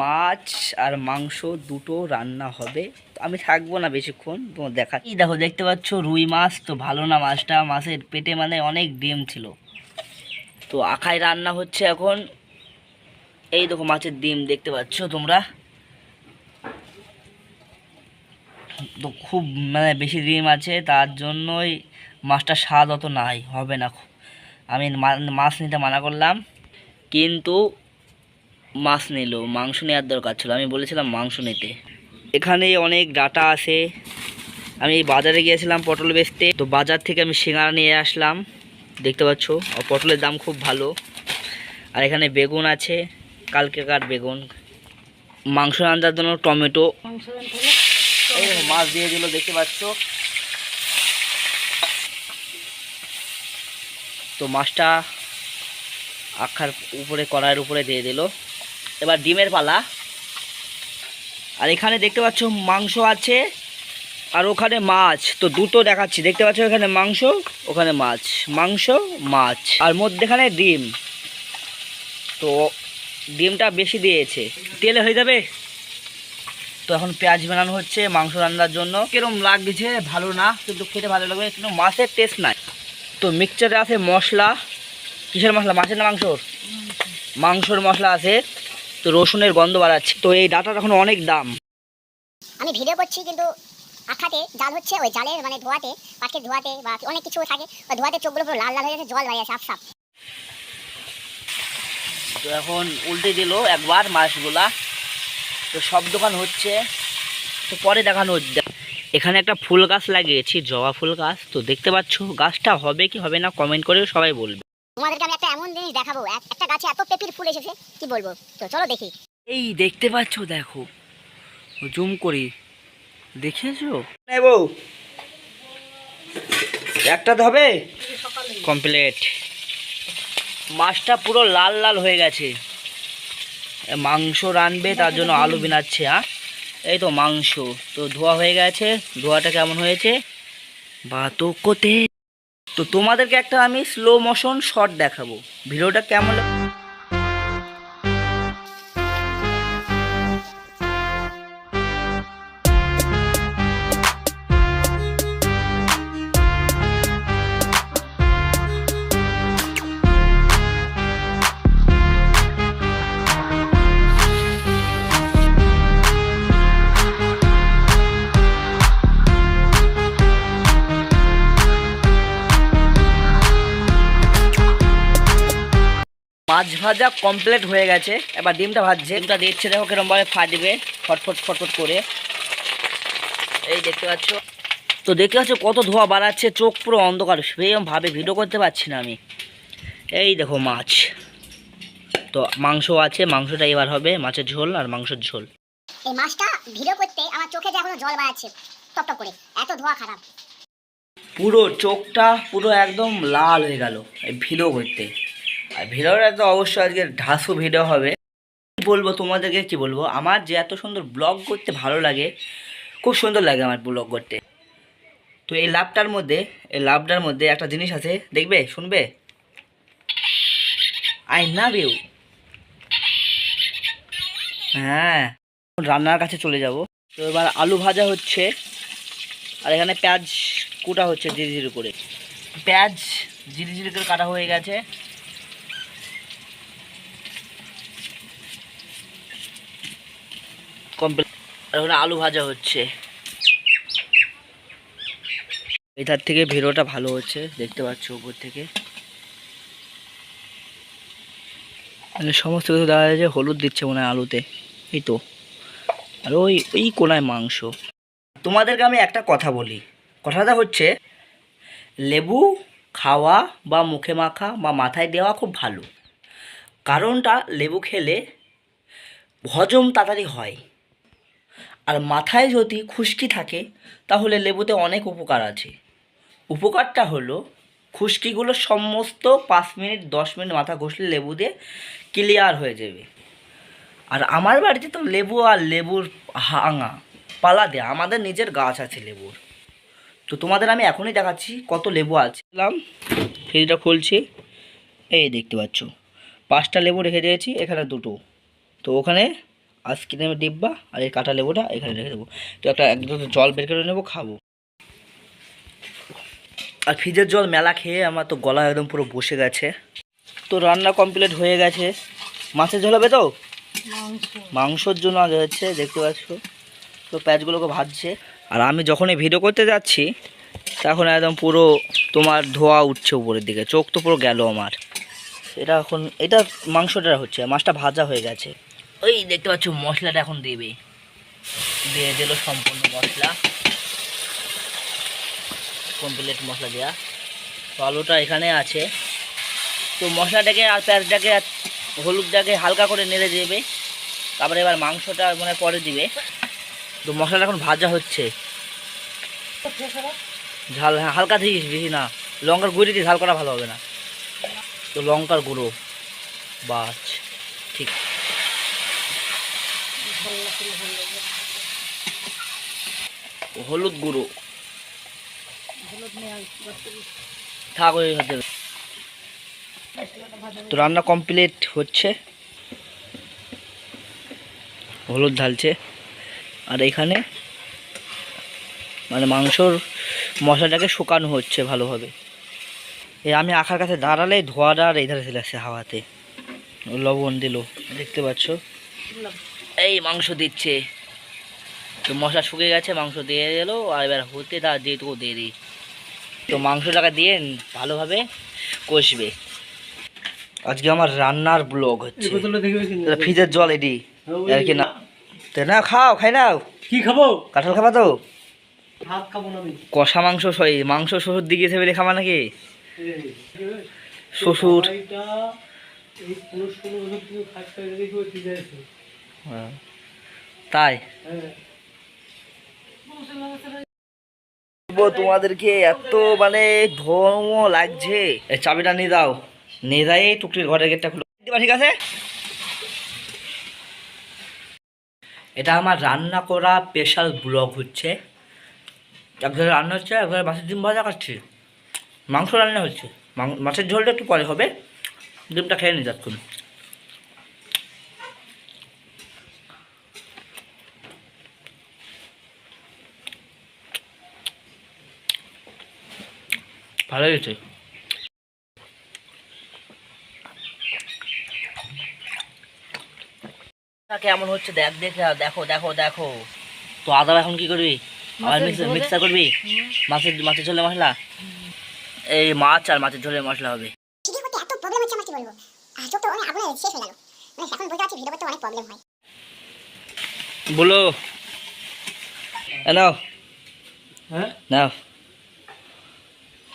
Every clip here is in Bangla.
মাছ আর মাংস দুটো রান্না হবে। আমি থাকব না বেশিক্ষণ, তোমার দেখা এই দেখো, দেখতে পাচ্ছ রুই মাছ? তো ভালো না মাছটা। মাছের পেটে মানে অনেক ডিম ছিল। তো আখায় রান্না হচ্ছে এখন। এই দেখো মাছের ডিম, দেখতে পাচ্ছ তোমরা? তো খুব মানে বেশি ডিম আছে, তার জন্যই মাছটা স্বাদ অত নাই, হবে না আমি মাছ নিতে মানা করলাম। কিন্তু মাছ নিল, মাংস নেওয়ার দরকার ছিল। আমি বলেছিলাম মাংস নিতে। এখানে অনেক ডাটা আছে। আমি বাজারে গিয়েছিলাম পটল বেচতে। তো বাজার থেকে আমি সিঙ্গারা নিয়ে আসলাম। দেখতে পাচ্ছ পটলের দাম খুব ভালো। আর এখানে বেগুন আছে, কালকেকার বেগুন। মাংস রান্নার জন্য টমেটো। মাছ দিয়ে দিল, দেখতে পাচ্ছ? তো মাছটা আখার উপরে, কড়াইয়ের উপরে দিয়ে দিল। এবার ডিমের পালা। আর এখানে দেখতে পাচ্ছ মাংস আছে, আর ওখানে মাছ। তো দুটো দেখাচ্ছি, দেখতে পাচ্ছ এখানে মাংস, ওখানে মাছ। মাংস, মাছ। আর মধ্যেখানে ডিম। তো ডিমটা বেশি দিয়েছে। তেলে হয়ে যাবে? তো এখন পেঁয়াজ বানানো হচ্ছে মাংস রান্নার জন্য। কিরম লাগছে? ভালো না, কিন্তু খেতে ভালো লাগবে, কিন্তু মাছের টেস্ট নাই। তো মিক্সচারে আছে মশলা। কিসের মশলা? মাছের না মাংসর? মাংসর মশলা আছে। তো রসুনের গন্ধ বাড়াচ্ছে। তো এই ডাটার এখন অনেক দাম। আমি ভিডিও করছি কিন্তু আখাতে জাল হচ্ছে ওই জালের মানে ধোয়াতে পাখির ধোয়াতে বা অনেক কিছু থাকে। ওই ধোয়াতে চোখগুলো পুরো লাল লাল হয়ে গেছে জল আছে আফসাপ তো এখন উল্টে দিল একবার মাছগুলা। তো সব দোকান হচ্ছে। তো পরে দেখানো হচ্ছে। এখানে একটা ফুল গাছ লাগিয়েছি জবা ফুল গাছ। তো দেখতে পাচ্ছ গাছটা হবে কি হবে না কমেন্ট করে সবাই বলবে। তোমাদেরকে আমি একটা এমন জিনিস দেখাবো। এক- একটা গাছে এত পেপির ফুল এসেছে কি বলব? তো চলো দেখি। এই দেখতে পাচ্ছ দেখো। জুম করি। দেখেছ? নেব একটা তো হবে। কমপ্লিট। মাছটা পুরো লাল লাল হয়ে গেছে। মাংস রানবে তার জন্য আলু বিনাচ্ছে হ্যাঁ? এই তো মাংস। তো ধোয়া হয়ে গেছে। ধোয়াটা কেমন হয়েছে? বা তো কোতে তো তোমাদেরকে একটা আমি স্লো মোশন শট দেখাবো। ভিডিওটা কেমন মাছ ভাজা কমপ্লিট হয়ে গেছে। এবার ডিমটা ভাজছে। ডিমটা দিচ্ছে দেখো কিরম ভাবে ফাটবে। ফটফট ফটফট করে। এই দেখতে পাচ্ছ। তো দেখতে পাচ্ছ কত ধোয়া বাড়াচ্ছে চোখ পুরো অন্ধকার। সেরকম ভাবে ভিডিও করতে পারছি না আমি। এই দেখো মাছ। তো মাংস আছে মাংসটা এবার হবে মাছের ঝোল আর মাংসের ঝোল। এই মাছটা ভিডিও করতে আমার চোখে যে এখনও জল বাড়াচ্ছে টপ টপ করে। এত ধোয়া খারাপ। পুরো চোখটা পুরো একদম লাল হয়ে গেল এই ভিডিও করতে। আর ভিডিওটা তো অবশ্যই আজকে ঢাসু ভিডিও হবে। কি বলব তোমাদেরকে, কি বলব? আমার যে এত সুন্দর ব্লগ করতে ভালো লাগে, খুব সুন্দর লাগে আমার ব্লগ করতে। তো এই লাভটার মধ্যে, এই লাভটার মধ্যে একটা জিনিস আছে, দেখবে, শুনবে? আই লাভ ইউ হ্যাঁ রান্নার কাছে চলে যাব। তো এবার আলু ভাজা হচ্ছে, আর এখানে পেঁয়াজ কুটা হচ্ছে ধীরে ধীরে করে। পেঁয়াজ ধীরে ধীরে করে কাটা হয়ে গেছে। ওখানে আলু ভাজা হচ্ছে। এটার থেকে ভিডিওটা ভালো হচ্ছে, দেখতে পাচ্ছ উপর থেকে। মানে সমস্ত কিছু দেখা যাচ্ছে হলুদ দিচ্ছে মনে হয় আলুতে। এই তো। আর ওই ওই কোনায় মাংস। তোমাদেরকে আমি একটা কথা বলি। কথাটা হচ্ছে, লেবু খাওয়া বা মুখে মাখা বা মাথায় দেওয়া খুব ভালো। কারণটা লেবু খেলে হজম তাড়াতাড়ি হয়। আর মাথায় যদি খুশকি থাকে, তাহলে লেবুতে অনেক উপকার আছে। উপকারটা হলো, খুশকিগুলো সমস্ত পাঁচ মিনিট, দশ মিনিট মাথা ঘষলে লেবু দিয়ে ক্লিয়ার হয়ে যাবে। আর আমার বাড়িতে তো লেবু আর লেবুর হাঙা, পালা দেয়া, আমাদের নিজের গাছ আছে লেবুর। তো তোমাদের আমি এখনই দেখাচ্ছি কত লেবু আছে। ফ্রিজটা খুলছি, এই দেখতে পাচ্ছ, পাঁচটা লেবু রেখে দিয়েছি, এখানে দুটো। তো ওখানে আইসক্রিমের ডিব্বা আর এই কাঁটা লেবুটা এখানে রেখে দেবো। তো একটা একদম জল বের করে নেব, খাব। আর ফ্রিজের জল মেলা খেয়ে আমার তো গলা একদম পুরো বসে গেছে। তো রান্না কমপ্লিট হয়ে গেছে। মাছের ঝোল হবে তো? মাংসর জন্য আগে হচ্ছে, দেখতে পাচ্ছ। তো প্যাঁচগুলোকে ভাজছে। আর আমি যখনই ভিডিও করতে যাচ্ছি, তখন একদম পুরো তোমার ধোয়া উঠছে উপরের দিকে। চোখ তো পুরো গেল আমার। এটা এখন, এটা মাংসটা হচ্ছে, মাছটা ভাজা হয়ে গেছে। ওই দেখতে পাচ্ছ, মশলাটা এখন দেবে। দিয়ে দিল সম্পূর্ণ মশলা। কমপ্লিট মশলা দেওয়া তো আলুটা এখানে আছে। তো মশলাটাকে আর পেঁয়াজটাকে আর হলুদটাকে হালকা করে নেড়ে দেবে। তারপরে এবার মাংসটা মানে পরে দিবে। তো মশলাটা এখন ভাজা হচ্ছে। ঝাল হ্যাঁ হালকা দিস বেশি না। লঙ্কার গুঁড়ি দিয়ে ঝাল করা ভালো হবে না। তো লঙ্কার গুঁড়ো। বাস, ঠিক। হলুদ গুঁড়ো। থাক তো রান্না কমপ্লিট হচ্ছে। হলুদ ঢালছে। আর এখানে মানে মাংসর মশলাটাকে শুকানো হচ্ছে ভালোভাবে। এই আমি আখার কাছে দাঁড়ালে ধোয়াটা আর এই ধারে চলে আসছে হাওয়াতে। লবণ দিল দেখতে পাচ্ছ? এই মাংস দিচ্ছে তো মশলা শুকিয়ে গেছে মাংস দিয়ে দিল আর এবার হতে তার যেটুকু দিয়ে দিই তো মাংসটাকে দিয়ে ভালোভাবে কষবে আজকে আমার রান্নার ব্লগ হচ্ছে ফ্রিজের জল এটি আর কি না তো না খাও খাই নাও কি খাব কাঁঠাল খাবা তো কষা মাংস সই মাংস শ্বশুর দিকে সেবেলে খাবা নাকি শ্বশুর হ্যাঁ। তাই? তোমাদেরকে এত মানে ধর্ম লাগছে। এই চাবিটা নিয়ে দাও। নিয়ে যাই টুকটির ঘরের গেটটা খুলে। দিবা, ঠিক আছে? এটা আমার রান্না করা স্পেশাল ব্লগ হচ্ছে। একঘরে রান্না হচ্ছে, একঘরে মাছের ডিম ভাজা খাচ্ছি। মাংস রান্না হচ্ছে। মাছের ঝোলটা একটু পরে হবে। ডিমটা খেয়ে নি যাচ্ছুন ভালো হয়েছে। কেমন হচ্ছে দেখ দেখে দেখো দেখো দেখো। তো আদা এখন কি করবি? আবার মিক্সার করবি? মাছের মাছের ঝোলে মশলা? এই মাছ আর মাছের ঝোলে মশলা হবে। হয়ে মানে এখন বুঝতে পারছি ভিডিও করতে অনেক প্রবলেম হয়। বলো। নাও। হ্যাঁ? নাও।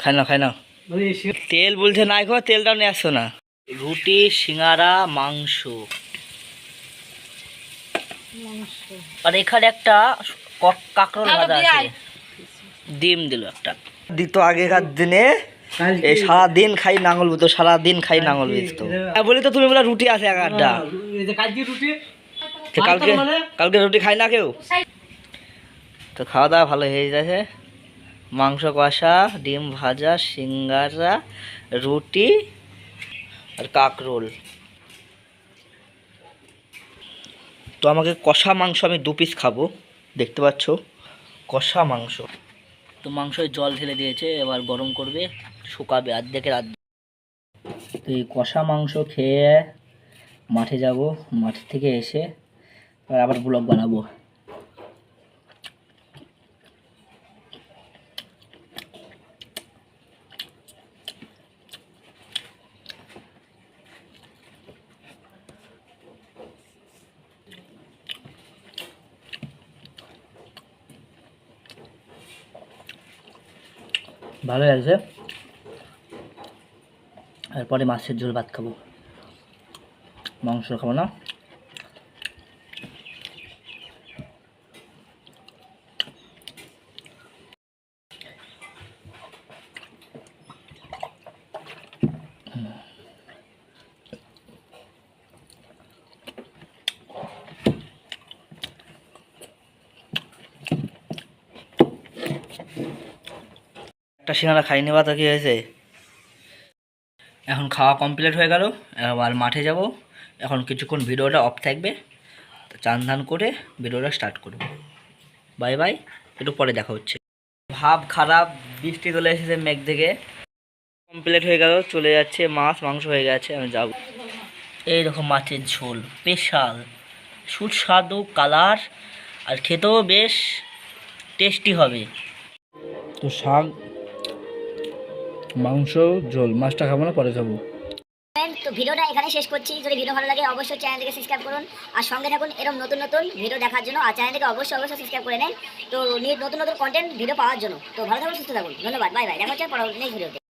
খাই নাও খাই নাও। মানে তেল বলছে নাই খো তেলটাও নিয়ে আসছো না। রুটি সিঙ্গারা মাংস। আর এখানে একটা কক- কাঁকরোল ভাজা আছে। ডিম দিল একটা। দিত আগেকার দিনে এই সারা দিন খাই নাঙল তো সারাদিন খাই নাঙল হ্যাঁ, বলি তো তুমি বলে রুটি আছে এক আধটা কালকে কালকে মানে? কালকে রুটি খাই না কেউ? তো খাওয়া দাওয়া ভালো হয়ে গেছে মাংস কষা, ডিম ভাজা, সিঙ্গারা, রুটি আর কাকরোল। তো আমাকে কষা মাংস আমি দু পিস খাব, দেখতে পাচ্ছ? কষা মাংস। তো মাংসের জল ঢেলে দিয়েছে, এবার গরম করবে, শুকাবে অর্ধেকের অর্ধেক তো এই কষা মাংস খেয়ে মাঠে যাব, মাঠ থেকে এসে আবার ব্লগ বানাবো। ভালো আছে। এরপরে মাছের ঝোল ভাত খাব। মাংস খাব না। একটা সিঙ্গারা খাই নেবা তো কি হয়েছে? এখন খাওয়া কমপ্লিট হয়ে গেল, এবার মাঠে যাব। এখন কিছুক্ষণ ভিডিওটা অফ থাকবে চান ধান করে ভিডিওটা স্টার্ট করব। বাই বাই একটু পরে দেখা হচ্ছে। ভাব খারাপ, বৃষ্টি চলে এসেছে মেঘ থেকে। কমপ্লিট হয়ে গেল, চলে যাচ্ছে মাছ, মাংস হয়ে গেছে, আমি যাব। এই রকম মাছের ঝোল, স্পেশাল। সুস্বাদু কালার, আর খেতেও বেশ টেস্টি হবে। তো শাক মাংস, ঝোল, মাছটা খাব না, পরে খাব। তো ভিডিওটা এখানে শেষ করছি। যদি ভিডিও ভালো লাগে, অবশ্যই চ্যানেলটিকে সাবস্ক্রাইব করুন। আর সঙ্গে থাকুন এরকম নতুন নতুন ভিডিও দেখার জন্য। আর চ্যানেলটিকে অবশ্যই অবশ্যই সাবস্ক্রাইব করে নেন। তো নতুন নতুন কন্টেন্ট ভিডিও পাওয়ার জন্য। তো ভালো থাকুন, সুস্থ থাকুন। ধন্যবাদ। বাই বাই দেখা হচ্ছে পরবর্তী ভিডিওতে